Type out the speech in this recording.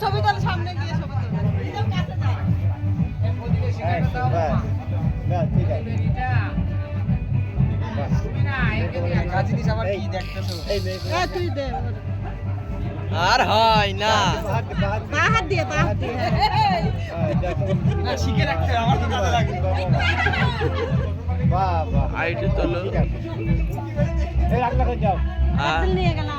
ছবি তোর সামনে গিয়ে ছবি আর হয় না। বা হাত দিয়ে বা হাত দিয়ে। শিখে রাখতে আমার তো কাজে লাগে আইডি তোলো। নিয়ে গেলাম।